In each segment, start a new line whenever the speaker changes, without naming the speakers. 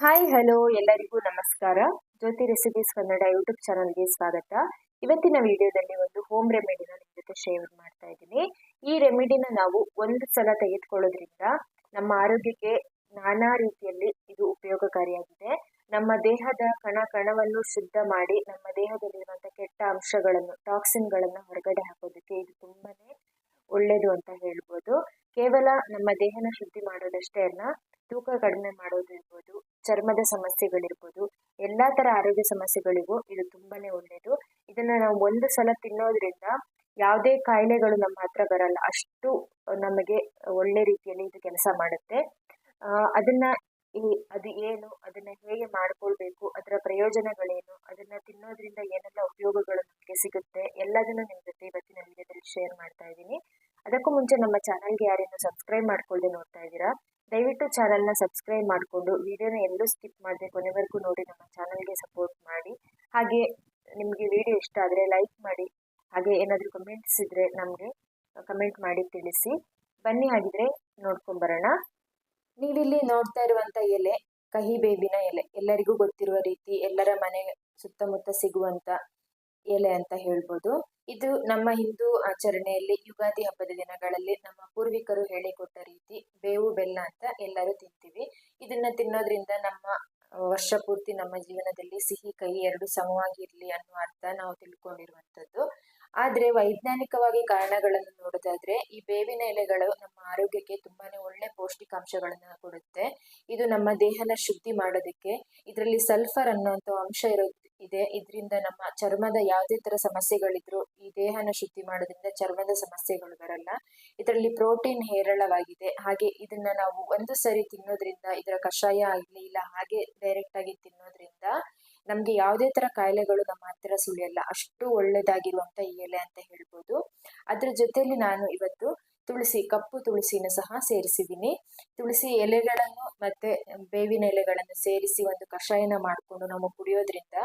Hi hello ಎಲ್ಲರಿಗೂ ನಮಸ್ಕಾರ. ಜ್ಯೋತಿ recipes Kannada YouTube ಚಾನಲ್ಗೆ ಸ್ವಾಗತ. ಇವತ್ತಿನ ವಿಡಿಯೋದಲ್ಲಿ ಒಂದು ಹೋಮ್ ರೆಮಿಡಿನ ನಿಮ್ಮ ಜೊತೆ ಶೇರ್ ಮಾಡ್ತಾ ಇದ್ದೀನಿ. ಈ ರೆಮಿಡಿನ ನಾವು ಒಂದು ಸಲ ತೆಗೆದುಕೊಳ್ಳೋದ್ರಿಂದ ನಮ್ಮ ಆರೋಗ್ಯಕ್ಕೆ ನಾನಾ ರೀತಿಯಲ್ಲಿ ಇದು ಉಪಯೋಗಕಾರಿಯಾಗಿದೆ. ನಮ್ಮ ದೇಹದ ಕಣ ಕಣವನ್ನು ಶುದ್ಧ ಮಾಡಿ ನಮ್ಮ ದೇಹದಲ್ಲಿರುವಂಥ ಕೆಟ್ಟ ಅಂಶಗಳನ್ನು ಟಾಕ್ಸಿನ್ಗಳನ್ನು ಹೊರಗಡೆ ಹಾಕೋದಕ್ಕೆ ಇದು ತುಂಬಾನೇ ಒಳ್ಳೆಯದು ಅಂತ ಹೇಳ್ಬೋದು. ಕೇವಲ ನಮ್ಮ ದೇಹನ ಶುದ್ಧಿ ಮಾಡೋದಷ್ಟೇ ಅಲ್ಲ, ತೂಕ ಕಡಿಮೆ ಮಾಡೋದಿರ್ಬೋದು ಚರ್ಮದ ಸಮಸ್ಯೆಗಳಿರ್ಬೋದು, ಎಲ್ಲ ಥರ ಆರೋಗ್ಯ ಸಮಸ್ಯೆಗಳಿಗೂ ಇದು ತುಂಬಾನೇ ಒಳ್ಳೆಯದು ಇದನ್ನ ನಾವು ಒಂದು ಸಲ ತಿನ್ನೋದ್ರಿಂದ ಯಾವುದೇ ಕಾಯಿಲೆಗಳು ನಮ್ಮ ಹತ್ರ ಬರಲ್ಲ, ಅಷ್ಟು ನಮಗೆ ಒಳ್ಳೆ ರೀತಿಯಲ್ಲಿ ಇದು ಕೆಲಸ ಮಾಡುತ್ತೆ. ಅದನ್ನು ಅದನ್ನ ಈ, ಅದು ಏನು, ಅದನ್ನ ಹೇಗೆ ಮಾಡ್ಕೊಳ್ಬೇಕು, ಅದರ ಪ್ರಯೋಜನಗಳೇನು, ಅದನ್ನ ತಿನ್ನೋದ್ರಿಂದ ಏನೆಲ್ಲ ಉಪಯೋಗಗಳು ನಮಗೆ ಸಿಗುತ್ತೆ, ಎಲ್ಲದನ್ನು ನಿಮ್ಮ ಜೊತೆ ಇವತ್ತಿನ ವಿಡಿಯೋದಲ್ಲಿ ಶೇರ್ ಮಾಡ್ತಾ ಇದ್ದೀನಿ. ಅದಕ್ಕೂ ಮುಂಚೆ ನಮ್ಮ ಚಾನಲ್ಗೆ ಯಾರೇನು ಸಬ್ಸ್ಕ್ರೈಬ್ ಮಾಡ್ಕೊಳ್ಳದೆ ನೋಡ್ತಾ ಇದ್ದೀರಾ? ದಯವಿಟ್ಟು ಚಾನಲ್ನ ಸಬ್ಸ್ಕ್ರೈಬ್ ಮಾಡಿಕೊಂಡು ವಿಡಿಯೋನ ಎಲ್ಲೂ ಸ್ಕಿಪ್ ಮಾಡದೆ ಕೊನೆವರೆಗೂ ನೋಡಿ ನಮ್ಮ ಚಾನಲ್ಗೆ ಸಪೋರ್ಟ್ ಮಾಡಿ. ಹಾಗೆ ನಿಮಗೆ ವಿಡಿಯೋ ಇಷ್ಟ ಆದರೆ ಲೈಕ್ ಮಾಡಿ, ಹಾಗೆ ಏನಾದರೂ ಕಮೆಂಟ್ಸ್ ಇದ್ದರೆ ನಮಗೆ ಕಮೆಂಟ್ ಮಾಡಿ ತಿಳಿಸಿ. ಬನ್ನಿ ಹಾಗಿದ್ರೆ ನೋಡ್ಕೊಂಬರೋಣ ನೀವಿಲ್ಲಿ ನೋಡ್ತಾ ಇರುವಂಥ ಎಲೆ, ಕಹಿ ಬೇವಿನ ಎಲೆ, ಎಲ್ಲರಿಗೂ ಗೊತ್ತಿರುವ ರೀತಿ ಎಲ್ಲರ ಮನೆ ಸುತ್ತಮುತ್ತ ಸಿಗುವಂತ ಎಲೆ ಅಂತ ಹೇಳ್ಬೋದು. ಇದು ನಮ್ಮ ಹಿಂದೂ ಆಚರಣೆಯಲ್ಲಿ ಯುಗಾದಿ ಹಬ್ಬದ ದಿನಗಳಲ್ಲಿ ನಮ್ಮ ಪೂರ್ವಿಕರು ಹೇಳಿಕೊಟ್ಟ ರೀತಿ ಬೇವು, ಬೆಲ್ಲ ಅಂತ ಎಲ್ಲರೂ ತಿಂತೀವಿ. ಇದನ್ನ ತಿನ್ನೋದ್ರಿಂದ ನಮ್ಮ ವರ್ಷ ಪೂರ್ತಿ ನಮ್ಮ ಜೀವನದಲ್ಲಿ ಸಿಹಿ, ಕಹಿ ಎರಡು ಸಮವಾಗಿರ್ಲಿ ಅನ್ನೋ ಅರ್ಥ ನಾವು ತಿಳ್ಕೊಂಡಿರುವಂಥದ್ದು. ಆದ್ರೆ ವೈಜ್ಞಾನಿಕವಾಗಿ ಕಾರಣಗಳನ್ನು ನೋಡೋದಾದ್ರೆ ಈ ಬೇವಿನ ಎಲೆಗಳು ನಮ್ಮ ಆರೋಗ್ಯಕ್ಕೆ ತುಂಬಾನೇ ಒಳ್ಳೆ ಪೌಷ್ಟಿಕಾಂಶಗಳನ್ನು ಕೊಡುತ್ತೆ. ಇದು ನಮ್ಮ ದೇಹನ ಶುದ್ಧಿ ಮಾಡೋದಕ್ಕೆ, ಇದರಲ್ಲಿ ಸಲ್ಫರ್ ಅನ್ನೋಂಥ ಅಂಶ ಇರೋ, ಇದೆ. ಇದರಿಂದ ನಮ್ಮ ಚರ್ಮದ ಯಾವುದೇ ಥರ ಸಮಸ್ಯೆಗಳಿದ್ರು ಈ ದೇಹನ ಶುದ್ಧಿ ಮಾಡೋದ್ರಿಂದ ಚರ್ಮದ ಸಮಸ್ಯೆಗಳು ಬರಲ್ಲ. ಇದರಲ್ಲಿ ಪ್ರೋಟೀನ್ ಹೇರಳವಾಗಿದೆ. ಹಾಗೆ ಇದನ್ನ ನಾವು ಒಂದು ಸರಿ ತಿನ್ನೋದ್ರಿಂದ, ಇದರ ಕಷಾಯ ಆಗಲಿ, ಇಲ್ಲ ಹಾಗೆ ಡೈರೆಕ್ಟ್ ಆಗಿ ತಿನ್ನೋದ್ರಿಂದ ನಮ್ಗೆ ಯಾವುದೇ ತರ ಕಾಯಿಲೆಗಳು ನಮ್ಮ ಹತ್ತಿರ ಸುಳಿಯಲ್ಲ. ಅಷ್ಟು ಒಳ್ಳೇದಾಗಿರುವಂತ ಈ ಎಲೆ ಅಂತ ಹೇಳ್ಬೋದು. ಅದ್ರ ಜೊತೆಯಲ್ಲಿ ನಾನು ಇವತ್ತು ತುಳಸಿ, ಕಪ್ಪು ತುಳಸಿನ ಸಹ ಸೇರಿಸಿದ್ದೀನಿ ತುಳಸಿ ಎಲೆಗಳನ್ನು ಮತ್ತೆ ಬೇವಿನ ಎಲೆಗಳನ್ನು ಸೇರಿಸಿ ಒಂದು ಕಷಾಯನ ಮಾಡಿಕೊಂಡು ನಾವು ಕುಡಿಯೋದ್ರಿಂದ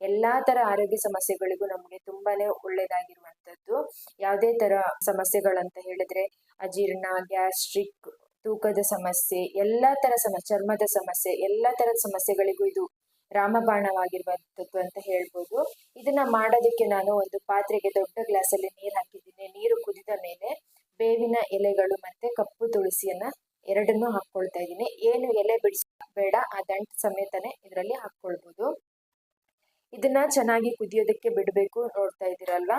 ಎಲ್ಲಾ ತರ ಆರೋಗ್ಯ ಸಮಸ್ಯೆಗಳಿಗೂ ನಮಗೆ ತುಂಬಾನೇ ಒಳ್ಳೇದಾಗಿರುವಂತದ್ದು ಯಾವುದೇ ತರ ಸಮಸ್ಯೆಗಳಂತ ಹೇಳಿದ್ರೆ ಅಜೀರ್ಣ, ಗ್ಯಾಸ್ಟ್ರಿಕ್, ತೂಕದ ಸಮಸ್ಯೆ, ಎಲ್ಲಾ ತರ ಸಮ, ಚರ್ಮದ ಸಮಸ್ಯೆ, ಎಲ್ಲಾ ತರದ ಸಮಸ್ಯೆಗಳಿಗೂ ಇದು ರಾಮಬಾಣವಾಗಿರುವಂಥದ್ದು ಅಂತ ಹೇಳ್ಬೋದು. ಇದನ್ನ ಮಾಡೋದಕ್ಕೆ ನಾನು ಒಂದು ಪಾತ್ರೆಗೆ ದೊಡ್ಡ ಗ್ಲಾಸಲ್ಲಿ ನೀರು ಹಾಕಿದ್ದೀನಿ. ನೀರು ಕುದಿದ ಮೇಲೆ ಬೇವಿನ ಎಲೆಗಳು ಮತ್ತೆ ಕಪ್ಪು ತುಳಸಿಯನ್ನ ಎರಡನ್ನೂ ಹಾಕ್ಕೊಳ್ತಾ ಇದ್ದೀನಿ. ಏನು ಎಲೆ ಬಿಡಿಸ, ಬೇಡ, ಆ ದಂಟ್ ಸಮೇತನೇ ಇದರಲ್ಲಿ ಹಾಕ್ಕೊಳ್ಬೋದು ಇದನ್ನ ಚೆನ್ನಾಗಿ ಕುದಿಯೋದಕ್ಕೆ ಬಿಡಬೇಕು ನೋಡ್ತಾ ಇದ್ದೀರಲ್ವಾ?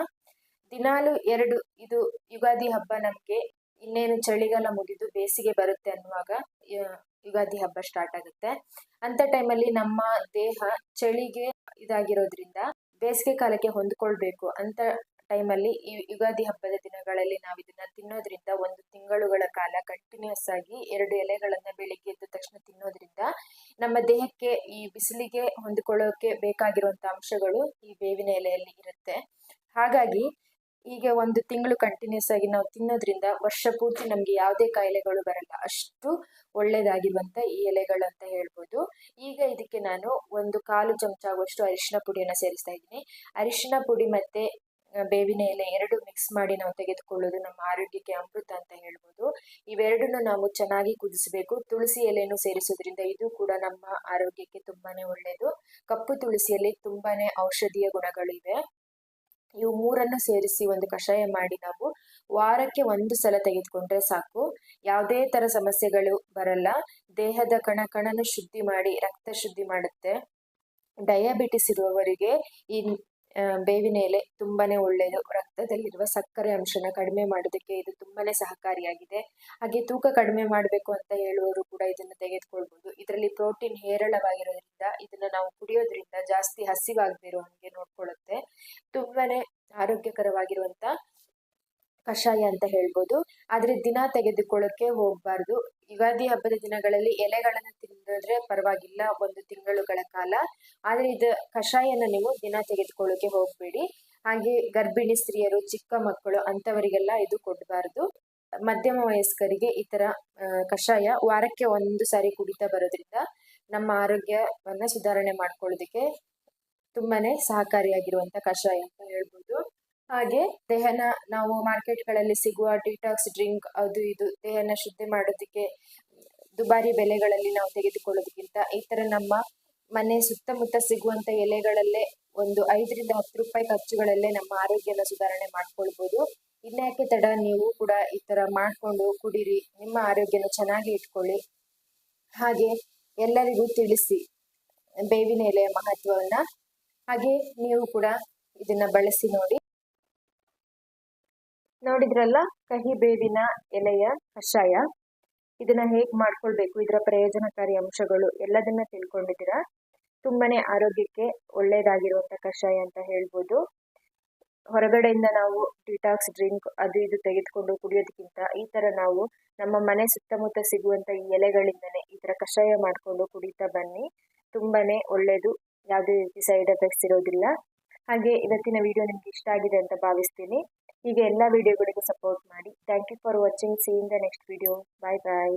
ದಿನಾಲು ಎರಡು, ಇದು ಯುಗಾದಿ ಹಬ್ಬ ನಮ್ಗೆ ಇನ್ನೇನು ಚಳಿಗಾಲ ಮುಗಿದು ಬೇಸಿಗೆ ಬರುತ್ತೆ ಅನ್ನುವಾಗ ಯುಗಾದಿ ಹಬ್ಬ ಸ್ಟಾರ್ಟ್ ಆಗುತ್ತೆ. ಅಂತ ಟೈಮಲ್ಲಿ ನಮ್ಮ ದೇಹ ಚಳಿಗೆ ಇದಾಗಿರೋದ್ರಿಂದ ಬೇಸಿಗೆ ಕಾಲಕ್ಕೆ ಹೊಂದ್ಕೊಳ್ಬೇಕು ಅಂತ ಟೈಮಲ್ಲಿ ಈ ಯುಗಾದಿ ಹಬ್ಬದ ದಿನಗಳಲ್ಲಿ ನಾವು ಇದನ್ನ ತಿನ್ನೋದ್ರಿಂದ ಒಂದು ತಿಂಗಳುಗಳ ಕಾಲ ಕಂಟಿನ್ಯೂಸ್ ಆಗಿ ಎರಡು ಎಲೆಗಳನ್ನ ಬೆಳಿಗ್ಗೆ ಎದ್ದ ತಕ್ಷಣ ತಿನ್ನೋದ್ರಿಂದ ನಮ್ಮ ದೇಹಕ್ಕೆ ಈ ಬಿಸಿಲಿಗೆ ಹೊಂದಿಕೊಳ್ಳೋಕೆ ಬೇಕಾಗಿರುವಂತ ಅಂಶಗಳು ಈ ಬೇವಿನ ಎಲೆಯಲ್ಲಿ ಇರುತ್ತೆ. ಹಾಗಾಗಿ ಈಗ ಒಂದು ತಿಂಗಳು ಕಂಟಿನ್ಯೂಸ್ ಆಗಿ ನಾವು ತಿನ್ನೋದ್ರಿಂದ ವರ್ಷ ಪೂರ್ತಿ ನಮಗೆ ಯಾವುದೇ ಕಾಯಿಲೆಗಳು ಬರಲ್ಲ. ಅಷ್ಟು ಒಳ್ಳೇದಾಗಿರುವಂತ ಈ ಎಲೆಗಳು ಅಂತ ಹೇಳ್ಬೋದು. ಈಗ ಇದಕ್ಕೆ ನಾನು ಒಂದು ಕಾಲು ಚಮಚ ಆಗುವಷ್ಟು ಅರಿಶಿನ ಪುಡಿಯನ್ನು ಸೇರಿಸ್ತಾ ಇದ್ದೀನಿ. ಅರಿಶಿನ ಪುಡಿ ಮತ್ತೆ ಬೇವಿನ ಎಲೆ ಎರಡು ಮಿಕ್ಸ್ ಮಾಡಿ ನಾವು ತೆಗೆದುಕೊಳ್ಳೋದು ನಮ್ಮ ಆರೋಗ್ಯಕ್ಕೆ ಅಮೃತ ಅಂತ ಹೇಳ್ಬೋದು. ಇವೆರಡನ್ನು ನಾವು ಚೆನ್ನಾಗಿ ಕುದಿಸಬೇಕು. ತುಳಸಿ ಎಲೆಯನ್ನು ಸೇರಿಸೋದ್ರಿಂದ ಇದು ಕೂಡ ನಮ್ಮ ಆರೋಗ್ಯಕ್ಕೆ ತುಂಬಾನೇ ಒಳ್ಳೆಯದು ಕಪ್ಪು ತುಳಸಿಯಲ್ಲಿ ತುಂಬಾನೇ ಔಷಧೀಯ ಗುಣಗಳಿವೆ. ಇವು ಮೂರನ್ನು ಸೇರಿಸಿ ಒಂದು ಕಷಾಯ ಮಾಡಿ ನಾವು ವಾರಕ್ಕೆ ಒಂದು ಸಲ ತೆಗೆದುಕೊಂಡ್ರೆ ಸಾಕು. ಯಾವುದೇ ತರ ಸಮಸ್ಯೆಗಳು ಬರಲ್ಲ. ದೇಹದ ಕಣ ಕಣನು ಶುದ್ಧಿ ಮಾಡಿ, ರಕ್ತ ಶುದ್ಧಿ ಮಾಡುತ್ತೆ. ಡಯಾಬಿಟಿಸ್ ಇರುವವರಿಗೆ ಈ ಬೇವಿನ ಎಲೆ ತುಂಬಾನೇ ಒಳ್ಳೆಯದು. ರಕ್ತದಲ್ಲಿರುವ ಸಕ್ಕರೆ ಅಂಶನ ಕಡಿಮೆ ಮಾಡೋದಕ್ಕೆ ಇದು ತುಂಬಾನೇ ಸಹಕಾರಿಯಾಗಿದೆ. ಹಾಗೆ ತೂಕ ಕಡಿಮೆ ಮಾಡಬೇಕು ಅಂತ ಹೇಳುವವರು ಕೂಡ ಇದನ್ನು ತೆಗೆದುಕೊಳ್ಬಹುದು ಇದರಲ್ಲಿ ಪ್ರೋಟೀನ್ ಹೇರಳವಾಗಿರೋದ್ರಿಂದ ಇದನ್ನ ನಾವು ಕುಡಿಯೋದ್ರಿಂದ ಜಾಸ್ತಿ ಹಸಿವಾಗದಿರೋ ಹಂಗೆ ನೋಡ್ಕೊಳ್ಳುತ್ತೆ. ತುಂಬಾನೇ ಆರೋಗ್ಯಕರವಾಗಿರುವಂತ ಕಷಾಯ ಅಂತ ಹೇಳ್ಬೋದು. ಆದ್ರೆ ದಿನ ತೆಗೆದುಕೊಳ್ಳೋಕೆ ಹೋಗ್ಬಾರ್ದು. ಯುಗಾದಿ ಹಬ್ಬದ ದಿನಗಳಲ್ಲಿ ಎಲೆಗಳನ್ನ ತಿಂದಿದ್ರೆ ಪರವಾಗಿಲ್ಲ, ಒಂದು ತಿಂಗಳುಗಳ ಕಾಲ. ಆದ್ರೆ ಇದು ಕಷಾಯನ ನೀವು ದಿನ ತೆಗೆದುಕೊಳ್ಳೋಕೆ ಹೋಗ್ಬೇಡಿ. ಹಾಗೆ ಗರ್ಭಿಣಿ ಸ್ತ್ರೀಯರು, ಚಿಕ್ಕ ಮಕ್ಕಳು ಅಂತವರಿಗೆಲ್ಲ ಇದು ಕೊಡಬಾರ್ದು. ಮಧ್ಯಮ ವಯಸ್ಕರಿಗೆ ಈ ತರ ಕಷಾಯ ವಾರಕ್ಕೆ ಒಂದು ಸಾರಿ ಕುಡಿತಾ ಬರೋದ್ರಿಂದ ನಮ್ಮ ಆರೋಗ್ಯವನ್ನು ಸುಧಾರಣೆ ಮಾಡ್ಕೊಳ್ಳೋದಕ್ಕೆ ತುಂಬಾನೇ ಸಹಕಾರಿಯಾಗಿರುವಂತ ಕಷಾಯ ಅಂತ ಹೇಳ್ಬೋದು. ಹಾಗೆ ದೇಹನ, ನಾವು ಮಾರ್ಕೆಟ್ಗಳಲ್ಲಿ ಸಿಗುವ ಡಿಟಾಕ್ಸ್ ಡ್ರಿಂಕ್ ಅದು ಇದು ದೇಹನ ಶುದ್ಧಿ ಮಾಡೋದಕ್ಕೆ ದುಬಾರಿ ಬೆಲೆಗಳಲ್ಲಿ ನಾವು ತೆಗೆದುಕೊಳ್ಳೋದಕ್ಕಿಂತ ಈ ತರ ನಮ್ಮ ಮನೆ ಸುತ್ತಮುತ್ತ ಸಿಗುವಂತ ಎಲೆಗಳಲ್ಲೇ ಒಂದು ಐದರಿಂದ ಹತ್ತು ರೂಪಾಯಿ ಖರ್ಚುಗಳಲ್ಲೇ ನಮ್ಮ ಆರೋಗ್ಯನ ಸುಧಾರಣೆ ಮಾಡ್ಕೊಳ್ಬಹುದು ಇನ್ಯಾಕೆ ತಡ? ನೀವು ಕೂಡ ಈ ತರ ಮಾಡ್ಕೊಂಡು ಕುಡಿರಿ. ನಿಮ್ಮ ಆರೋಗ್ಯನ ಚೆನ್ನಾಗಿ ಇಟ್ಕೊಳ್ಳಿ. ಹಾಗೆ ಎಲ್ಲರಿಗೂ ತಿಳಿಸಿ ಬೇವಿನ ಎಲೆಯ ಮಹತ್ವವನ್ನ. ಹಾಗೆ ನೀವು ಕೂಡ ಇದನ್ನ ಬಳಸಿ ನೋಡಿ. ನೋಡಿದ್ರಲ್ಲ ಕಹಿ ಬೇವಿನ ಎಲೆಯ ಕಷಾಯ? ಇದನ್ನ ಹೇಗೆ ಮಾಡ್ಕೊಳ್ಬೇಕು? ಇದರ ಪ್ರಯೋಜನಕಾರಿ ಅಂಶಗಳು ಎಲ್ಲದನ್ನ ತಿಳ್ಕೊಂಡಿದ್ದೀರಾ? ತುಂಬಾನೇ ಆರೋಗ್ಯಕ್ಕೆ ಒಳ್ಳೇದಾಗಿರುವಂತ ಕಷಾಯ ಅಂತ ಹೇಳ್ಬೋದು. ಹೊರಗಡೆಯಿಂದ ನಾವು ಡಿಟಾಕ್ಸ್ ಡ್ರಿಂಕ್ ಅದು ಇದು ತೆಗೆದುಕೊಂಡು ಕುಡಿಯೋದಕ್ಕಿಂತ ಈ ತರ ನಾವು ನಮ್ಮ ಮನೆ ಸುತ್ತಮುತ್ತ ಸಿಗುವಂತ ಈ ಎಲೆಗಳಿಂದನೇ ಈ ತರ ಕಷಾಯ ಮಾಡಿಕೊಂಡು ಕುಡಿತಾ ಬನ್ನಿ. ತುಂಬಾನೇ ಒಳ್ಳೇದು. ಯಾವುದೇ ರೀತಿ ಸೈಡ್ ಎಫೆಕ್ಟ್ಸ್ ಇರೋದಿಲ್ಲ. ಹಾಗೆ ಇವತ್ತಿನ ವಿಡಿಯೋ ನಿಮ್ಗೆ ಇಷ್ಟ ಆಗಿದೆ ಅಂತ ಭಾವಿಸ್ತೀನಿ. ಹೀಗೆ ಎಲ್ಲ ವಿಡಿಯೋಗಳಿಗೂ ಸಪೋರ್ಟ್ ಮಾಡಿ. Thank you for watching see in the next video bye bye